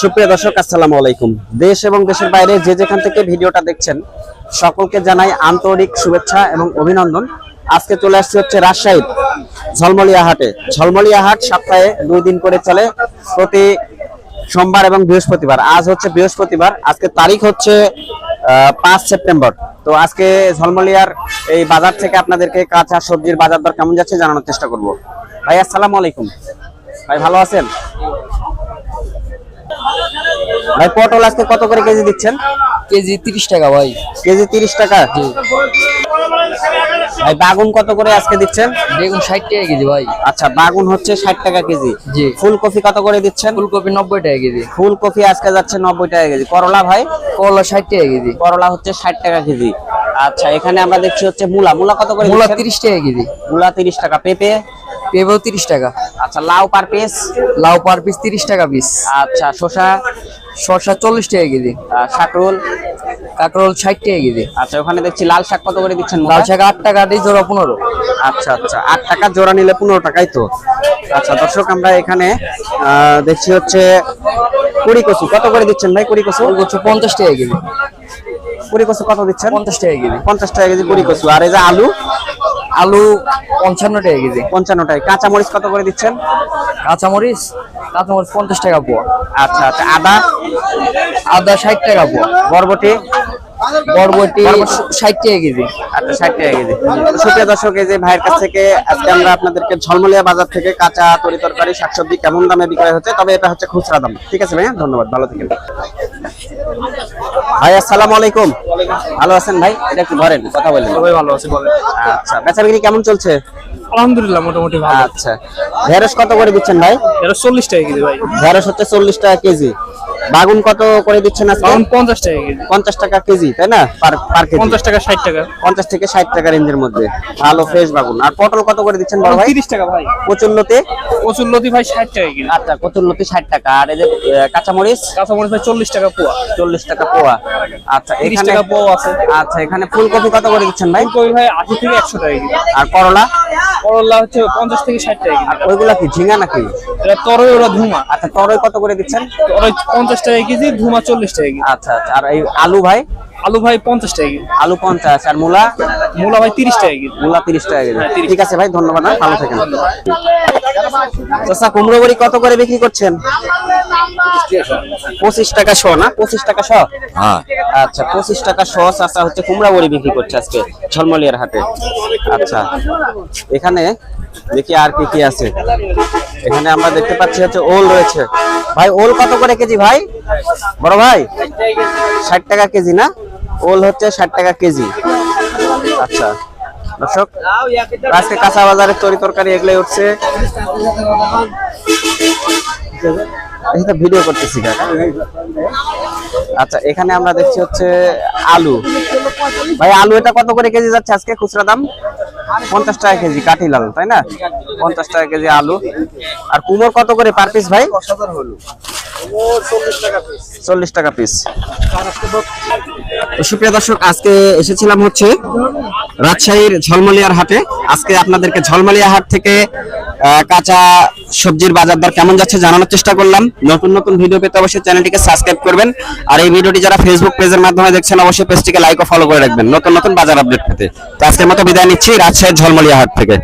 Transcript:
সুপ্রিয় দর্শক, আসসালামু আলাইকুম। দেশ এবং দেশের বাইরে যে যেখান থেকে ভিডিওটা দেখছেন, সকলকে জানাই আন্তরিক শুভেচ্ছা এবং অভিনন্দন। আজকে চলে আসছে হচ্ছে রাজশাহীর ঝলমলিয়া হাটে ঝলমলিয়া হাট সপ্তাহে দুই দিন করে চলে প্রতি সোমবার এবং বৃহস্পতিবার। আজ হচ্ছে বৃহস্পতিবার, আজকে তারিখ হচ্ছে পাঁচ সেপ্টেম্বর। তো আজকে ঝলমলিয়ার এই বাজার থেকে আপনাদেরকে কাঁচা সবজির বাজার দর কেমন যাচ্ছে জানানোর চেষ্টা করব। ভাই, আসসালামু আলাইকুম। ভাই, ভালো আছেন? ভাই পটল আজকে কত করে কেজি দিচ্ছেন? কেজি তিরিশ টাকা ভাই। কেজি তিরিশ টাকা? ভাই বাগুন কত করে আজকে দিচ্ছেন? বেগুন ষাট টাকা কেজি ভাই। আচ্ছা বাগুন হচ্ছে ষাট টাকা কেজি। জি। ফুলকপি কত করে দিচ্ছেন? ফুলকপি নব্বই টাকা কেজি। ফুলকপি আজকে যাচ্ছে নব্বই টাকা কেজি। করলা ভাই? করলা ষাট টাকা কেজি। করলা হচ্ছে ষাট টাকা কেজি। আচ্ছা এখানে আমরা দেখছি হচ্ছে মূলা। মূলা কত করে মূলা? তিরিশ টাকা কেজি। মূলা তিরিশ টাকা। পেঁপে? পেঁপেও তিরিশ টাকা। আচ্ছা লাউ পার পিস লাউ পার পিস তিরিশ টাকা পিস আচ্ছা শসা? শসা চল্লিশ টাকা কেজি। শাকরোল কাঁকরোল ষাট টাকা কেজি। আচ্ছা ওখানে দেখছি লাল শাক কত করে দিচ্ছেন লাল শাক আট টাকা দিয়ে জোড়া পনেরো। আচ্ছা আচ্ছা আট টাকা জোড়া নিলে পনেরো টাকাই তো। আচ্ছা দর্শক আমরা এখানে আহ, দেখছি হচ্ছে কুড়ি কচু। কত করে দিচ্ছেন ভাই কুড়ি কচু? হচ্ছে পঞ্চাশ টাকা কেজি। কুড়ি কচু কত দিচ্ছেন? পঞ্চাশ টাকা কেজি। পঞ্চাশ টাকা কেজি কুড়ি কচু। আর এই যে আলু? আলু পঞ্চান্ন টাকা কেজি। পঞ্চান্ন টাকা। কাঁচা মরিচ কত করে দিচ্ছেন? কাঁচামরিচ কাঁচামরিচ পঞ্চাশ টাকা পোয়া। আচ্ছা আচ্ছা। আদা? আদা ষাট টাকা পোয়া। বরবটি? বরবটি ষাট টাকা কেজি। আচ্ছা ষাট টাকা কেজি। সুপ্রিয় দর্শক এই যে ভাইয়ের কাছ থেকে আজকে আমরা আপনাদেরকে ঝলমলিয়া বাজার থেকে কাঁচা তরি তরকারি শাকসবজি কেমন দামে বিক্রয় হচ্ছে? তবে এটা হচ্ছে খুচরা দাম। ঠিক আছে ভাইয়া? ধন্যবাদ। ভালো থাকেন। ভাই আসসালামু আলাইকুম। ভালো আছেন ভাই? এটা একটু ধরেন কথা বলেন। সবাই ভালো আছে বলেন। আচ্ছা বেচা বিক্রি কেমন চলছে? আলহামদুলিল্লাহ মোটামুটি ভালো। আচ্ছা। ঢেঁড়স কত করে দিচ্ছেন ভাই? এটা চল্লিশ টাকা কেজি ভাই। ঢেঁড়স হচ্ছে চল্লিশ টাকা কেজি। বাগুন কত করে দিচ্ছেন আজকে? তখন পঞ্চাশ টাকা কেজি। পঞ্চাশ টাকা কেজি তাই না? Per per KG. পঞ্চাশ টাকা ষাট টাকা। পঞ্চাশ থেকে ষাট টাকা রেঞ্জের মধ্যে। ভালো ফ্রেশ বাগুন। আর পটল কত করে দিচ্ছেন বড় ভাই? তিরিশ টাকা ভাই। কচুল্লতে প্রচুর লতি ভাই ষাট টাকা কেজি। আচ্ছা কচুল্লতি ষাট টাকা। আর এই যে কাঁচামরিচ? কাঁচামরিচ ভাই চল্লিশ টাকা পোয়া। চল্লিশ টাকা পোয়া। আচ্ছা এখানে টাকা পোয়া আছে। আচ্ছা এখানে ফুলকপি কত করে দিচ্ছেন ভাই? ফুলকপি ভাই আশি থেকে একশো টাকা কেজি। আর করলা? করলা হচ্ছে পঞ্চাশ থেকে ষাট টাকা আর ওইগুলা কি ঝিঙ্গা নাকি? এটা তরই ওরা ধুমা। আচ্ছা তরই কত করে দিচ্ছেন? তরই পঞ্চাশ টাকা কেজি ধুমা চল্লিশ টাকা কেজি। আচ্ছা আচ্ছা আর এই আলু ভাই? আলু ভাই পঞ্চাশ টাকা কেজি। আলু পঞ্চাশ আর মূলা? মূলা ভাই তিরিশ টাকা কেজি। মূলা তিরিশ টাকা কেজি। হ্যাঁ, 30 ঠিক আছে ভাই ধন্যবাদ হ্যাঁ, ভালো থাকেন। চাচা কুমড়ো বড়ি কত করে বিক্রি করছেন? পঁচিশ টাকা শ। না? পঁচিশ টাকা শ? হ্যাঁ। আচ্ছা পঁচিশ টাকা শ চাচা হচ্ছে কুমড়া বড়ি বিক্রি করছে আজকে ঝলমলিয়ার হাটে। আচ্ছা এখানে দেখি আর কি কি আছে। এখানে আমরা দেখতে পাচ্ছি হচ্ছে ওল রয়েছে। ভাই ওল কত করে কেজি ভাই? বড় ভাই ষাট টাকা কেজি না? ওল হচ্ছে ষাট টাকা কেজি। আচ্ছা দর্শক, আজকে কাঁচা বাজারে তরি তরকারি এগুলোই উঠছে। ভিডিও করতেছি আচ্ছা এখানে আমরা দেখছি হচ্ছে আলু। ভাই, আলু এটা কত করে কেজি যাচ্ছে আজকে খুচরা দাম? পঞ্চাশ টাকা কেজি, কাঠি লাল, তাই না? পঞ্চাশ টাকা কেজি আলু। আর কুমোর কত করে পার পিস ভাই? চল্লিশ টাকা পিস। সুপ্রিয় দর্শক, আজকে এসেছিলাম হচ্ছে রাজশাহীর ঝলমলিয়ার হাটে। আজকে আপনাদেরকে ঝলমলিয়া হাট থেকে কাঁচা সবজির বাজার দর কেমন যাচ্ছে জানানোর চেষ্টা করলাম। নতুন নতুন ভিডিও পেতে অবশ্যই চ্যানেলটিকে সাবস্ক্রাইব করবেন। আর এই ভিডিওটি যারা ফেসবুক পেজের মাধ্যমে দেখছেন, অবশ্যই পেজটিকে লাইক ও ফলো করে রাখবেন। নতুন নতুন বাজার আপডেট পেতে। তো আজকের মতো বিদায় নিচ্ছি রাজশাহীর ঝলমলিয়া হাট থেকে।